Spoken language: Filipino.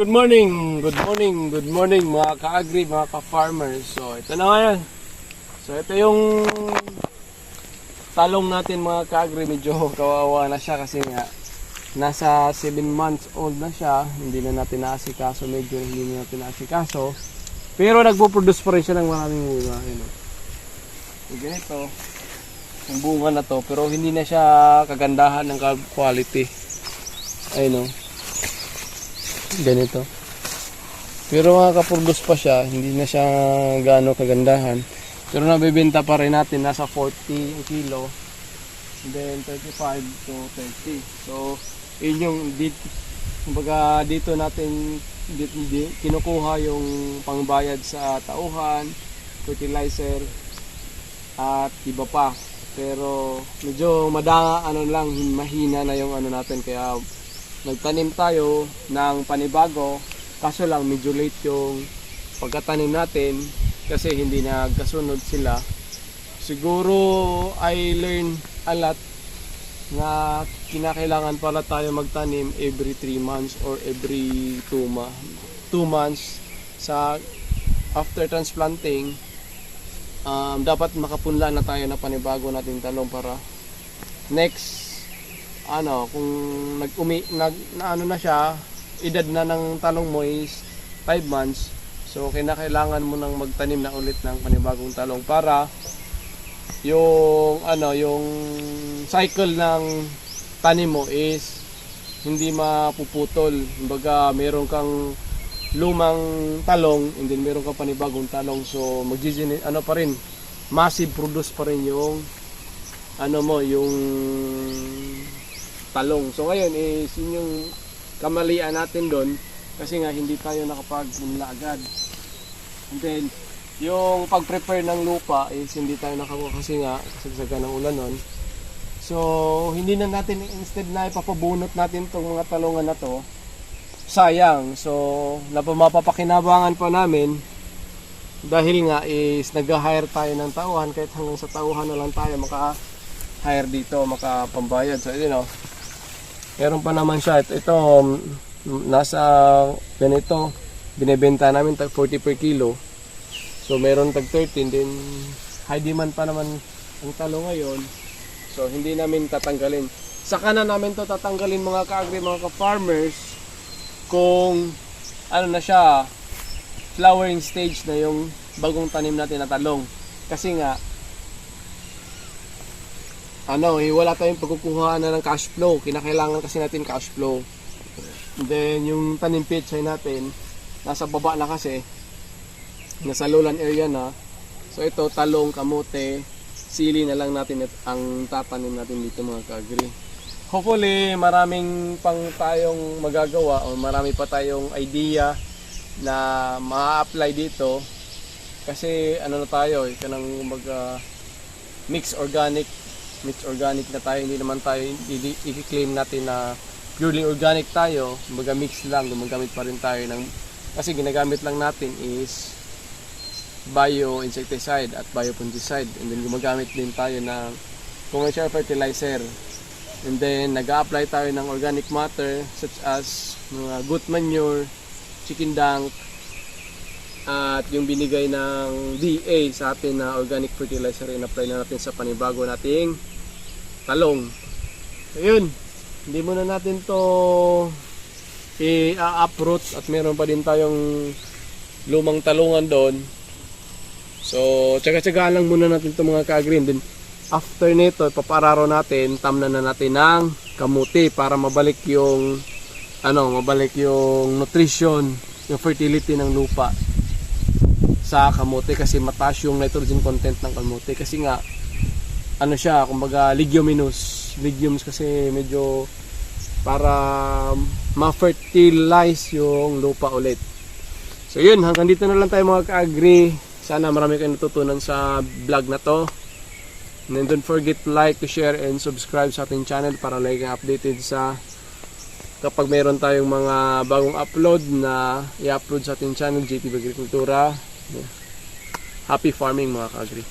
good morning, good morning, good morning mga ka-agri, mga ka-farmers. So, ito na ngayon. So, ito yung talong natin mga ka-agri. Medyo kawawa na siya kasi nga nasa 7 months old na siya. Hindi na natin naasikaso, medyo hindi na natin naasikaso. Pero nagpo-produce pa rin siya ng maraming bunga. Yung ganito, yung bunga na to, pero hindi na siya kagandahan ng quality. Ayun, oh ganito. Pero makakapurdos pa siya, hindi na siya gaano kagandahan. Pero nabibenta pa rin natin, nasa 40 ang kilo. Then 35 to 30. So, yun yung dito, kumbaga dito natin dito, di, kinukuha yung pangbayad sa tauhan, fertilizer, at iba pa. Pero medyo madanga ano lang, mahina na yung ano natin kaya nagtanim tayo ng panibago kaso lang medyo late yung pagkatanim natin kasi hindi nagkasunod sila. Siguro I learn a lot na kinakailangan pala tayo magtanim every 3 months or every 2 ma 2 months sa after transplanting um, dapat makapunla na tayo na panibago nating talong para next ano, kung nag-umi, nag, na ano na siya, edad na ng talong mo is 5 months. So, kinakailangan mo nang magtanim na ulit ng panibagong talong para yung ano, yung cycle ng tanim mo is hindi mapuputol. Kumbaga, meron kang lumang talong and then meron kang panibagong talong. So, magjijin ano pa rin, massive produce pa rin yung ano mo, yung talong. So ngayon is yun yung kamalian natin doon kasi nga hindi tayo nakapagpunla agad. And then yung pag-prepare ng lupa is hindi tayo nakakuha kasi nga kasagsagan ng ulan nun. So hindi na natin instead na ipapabunot natin tong mga talungan na to sayang. So napamapapakinabangan pa namin dahil nga is nag-hire tayo ng tauhan kahit hanggang sa tauhan na lang tayo maka-hire dito, makapambayad. So, you know, Meron pa naman siya. Ito, ito um, nasa ganito. Binebenta namin tag 40 per kilo. So meron tag 13 din high demand pa naman ang talo ngayon. So hindi namin tatanggalin. Saka na namin to tatanggalin mga ka-agri, mga ka-farmers kung ano na siya flowering stage na yung bagong tanim natin na talong. Kasi nga ano, eh, wala tayong pagkukuha na ng cash flow. Kinakailangan kasi natin cash flow. And then, yung tanim pichay natin, nasa baba na kasi. Nasa lowland area na. So, ito, talong, kamote, sili na lang natin at ang tatanim natin dito mga kagri. Hopefully, maraming pang tayong magagawa o marami pa tayong idea na ma-apply dito. Kasi ano na tayo, eh, kanang mag mix organic mixed organic na tayo, hindi naman tayo i-claim natin na purely organic tayo, kumbaga mix lang, gumagamit pa rin tayo ng kasi ginagamit lang natin is bio-insecticide at bio-fungicide and then gumagamit din tayo ng commercial fertilizer. And then nag-apply tayo ng organic matter such as mga goat manure, chicken dung at yung binigay ng DA sa atin na organic fertilizer in-apply na natin sa panibago nating talong. Ayun, hindi muna natin to i-uproot at meron pa din tayong lumang talungan doon. So, tsaga-tsaga lang muna natin itong mga ka-green. Then, after nito, papararo natin, tamnan na natin ng kamuti para mabalik yung ano, mabalik yung nutrition, yung fertility ng lupa sa kamote kasi mataas yung nitrogen content ng kamote kasi nga ano siya, kumbaga leguminous. Legumes kasi medyo para ma-fertilize yung lupa ulit. So yun, hanggang dito na lang tayo mga ka-agree. Sana marami kayong natutunan sa vlog na to. And don't forget like, to share, and subscribe sa ating channel para like updated sa kapag mayroon tayong mga bagong upload na i-upload sa ating channel, JP Agricultura. Happy farming mga ka-agree.